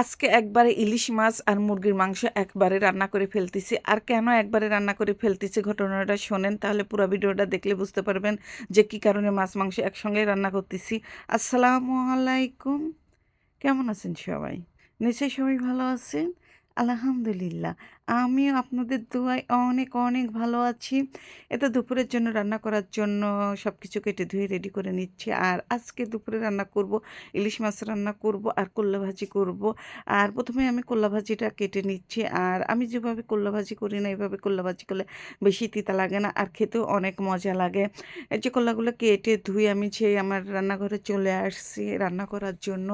আজকে একবারে ইলিশ মাছ আর মুরগির মাংস একবারে রান্না করে ফেলতেছি। আর কেন একবারে রান্না করে ফেলতেছি ঘটনাটা শোনেন, তাহলে পুরো ভিডিওটা দেখলে বুঝতে পারবেন যে কি কারণে মাছ মাংস একসঙ্গে রান্না করতেছি। আসসালামু আলাইকুম। কেমন আছেন সবাই? নিশ্চয়ই সবাই ভালো আছেন। আলহামদুলিল্লাহ। আমিও আপনাদের দোয়ায় অনেক অনেক ভালো আছি। এটা দুপুরের জন্য রান্না করার জন্য সব কিছু কেটে ধুয়ে রেডি করে নিচ্ছি। আর আজকে দুপুরে রান্না করব, ইলিশ মাছ রান্না করব আর কোল্লা ভাজি করব। আর প্রথমে আমি কোল্লা ভাজিটা কেটে নিচ্ছি। আর আমি যেভাবে কোল্লা ভাজি করি না এইভাবে কোল্লা ভাজি করলে বেশি তিতা লাগে না আর খেতেও অনেক মজা লাগে। এই যে কোল্লাগুলো কেটে ধুয়ে আমি সেই আমার রান্নাঘরে চলে আসছি রান্না করার জন্য।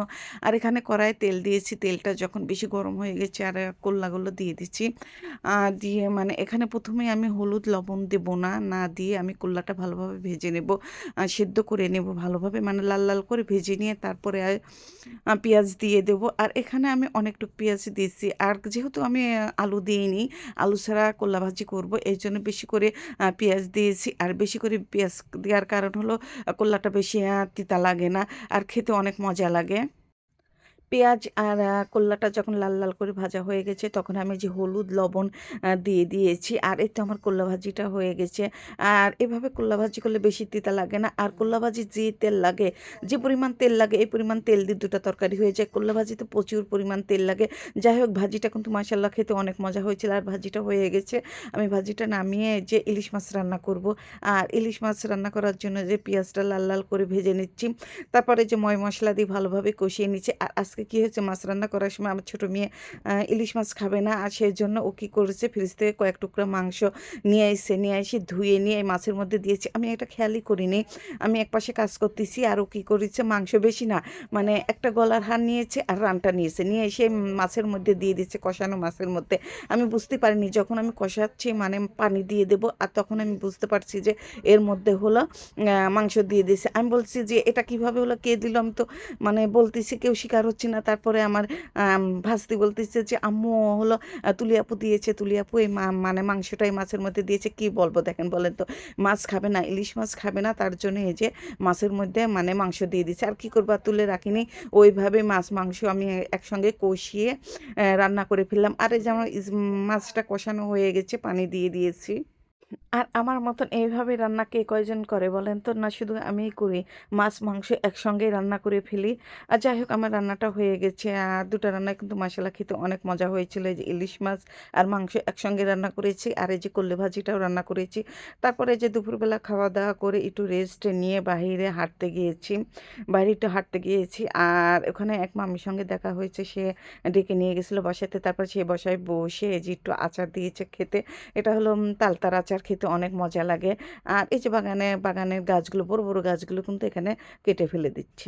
আর এখানে কড়াইয়ে তেল দিয়েছি। তেলটা যখন বেশি গরম হয়ে গেছে আর কোল্লাগুলো দিয়ে দিচ্ছি। দিয়ে মানে এখানে প্রথমে আমি হলুদ লবণ দেব না না দিয়ে আমি কোল্লাটা ভালোভাবে ভেজে নেব। সেদ্ধ করে নেব ভালোভাবে মানে লাল লাল করে ভেজে নিয়ে তারপরে পেঁয়াজ দিয়ে দেব। আর এখানে আমি অনেকটুকু পেঁয়াজ দিয়েছি। আর যেহেতু আমি আলু দিইনি, আলু ছাড়া কোল্লা ভাজি করব, এই জন্য বেশি করে পেঁয়াজ দিয়েছি। আর বেশি করে পেঁয়াজ দেওয়ার কারণ হলো কোল্লাটা বেশি তিতা লাগে না, আর খেতে অনেক মজা লাগে। পেঁয়াজ আর কোল্লাটা যখন লাল, লাল করে ভাজা হয়ে গেছে তখন আমি যে হলুদ, লবণ দিয়ে দিয়েছি। আর এতে আমার কোল্লা ভাজিটা হয়ে গেছে। আর এভাবে কোল্লা ভাজি করলে বেশি তিতা লাগে না। আর কোল্লা ভাজির যে তেল লাগে, যে পরিমাণ তেল লাগে এই পরিমাণ তেল দিয়ে ২ টা তরকারি হয়ে যায়। কোল্লা ভাজিতে প্রচুর পরিমাণ তেল লাগে। যাই হোক ভাজিটা কিন্তু মাশাআল্লাহ খেতে অনেক মজা হয়েছিল। আর ভাজিটা হয়ে গেছে। আমি ভাজিটা নামিয়ে যে ইলিশ মাছ রান্না করব। আর ইলিশ মাছ রান্না করার জন্য যে পেঁয়াজটা লাল, লাল করে ভেজে নিচ্ছি। তারপরে যে ময় মশলা দিয়ে ভালোভাবে কষিয়ে নিচ্ছি। আর আজকে কি হয়েছে মাছ রান্না করার সময় আমার ছোটো মেয়ে ইলিশ মাছ খাবে না। আর সেই জন্য ও কি করেছে ফ্রিজ থেকে কয়েক টুকরা মাংস নিয়ে এসে নিয়ে এসে ধুয়ে নিয়ে এই মাছের মধ্যে দিয়েছি। আমি এটা খেয়ালই করিনি। আমি একপাশে কাজ করতেছি, আর ও কি করেছে মাংস বেশি না মানে একটা গলার হার নিয়েছে আর রানটা নিয়েছে। নিয়ে এসে মাছের মধ্যে দিয়ে দিচ্ছে, কষানো মাছের মধ্যে। আমি বুঝতে পারিনি, যখন আমি কষাচ্ছি মানে পানি দিয়ে দেব, আর তখন আমি বুঝতে পারছি যে এর মধ্যে হলো মাংস দিয়ে দিয়েছে। আমি বলছি যে, এটা কীভাবে হলো কে দিল? আমি তো মানে বলতেছি, কেউ স্বীকার হচ্ছে না। তারপরে আমার আম ভাস্তি বলতেছে যে আম্মু হলো আ তুলি দিয়েছে, তুলি আপু এই মানে মাংসটাই মাছের মধ্যে দিয়েছে। কি বলব দেখেন বলেন তো? মাছ খাবে না, ইলিশ মাছ খাবে না তার জন্য এই যে মাছের মধ্যে মানে মাংস দিয়ে দিচ্ছে। আর কি করব তুলে রাখিনি। ওইভাবে মাছ মাংস আমি একসঙ্গে কষিয়ে রান্না করে ফেললাম। আর এই যে আমার মাছটা কষানো হয়ে গেছে পানি দিয়ে দিয়েছি। আর আমার মতন এইভাবে রান্না কে কয়জন করে বলেন তো? না শুধু আমিই করি। মাছ, মাংস একসঙ্গেই রান্না করে ফেলি। আর যাই হোক আমার রান্নাটা হয়ে গেছে। আর ২ টা রান্নাই কিন্তু মাশাআল্লাহ খেতে অনেক মজা হয়েছিল। যে ইলিশ মাছ আর মাংস একসঙ্গে রান্না করেছি। আর এই যে কল্লে ভাজিটাও রান্না করেছি। তারপরে যে দুপুরবেলা খাওয়া-দাওয়া করে একটু রেস্ট নিয়ে বাহিরে হাঁটতে গিয়েছি। বাইরে একটু হাঁটতে গিয়েছি। আর ওখানে এক মামির সঙ্গে দেখা হয়েছে। সে ডেকে নিয়ে গেছিল বসাতে তারপর সে বসায় বসে যে একটু আচার দিয়েছে খেতে। এটা হলো তালতার আচার খেতে অনেক মজা লাগে। আর এই যে বাগানে বাগানের গাছগুলো বড়, বড় গাছগুলো কিন্তু এখানে কেটে ফেলে দিচ্ছে।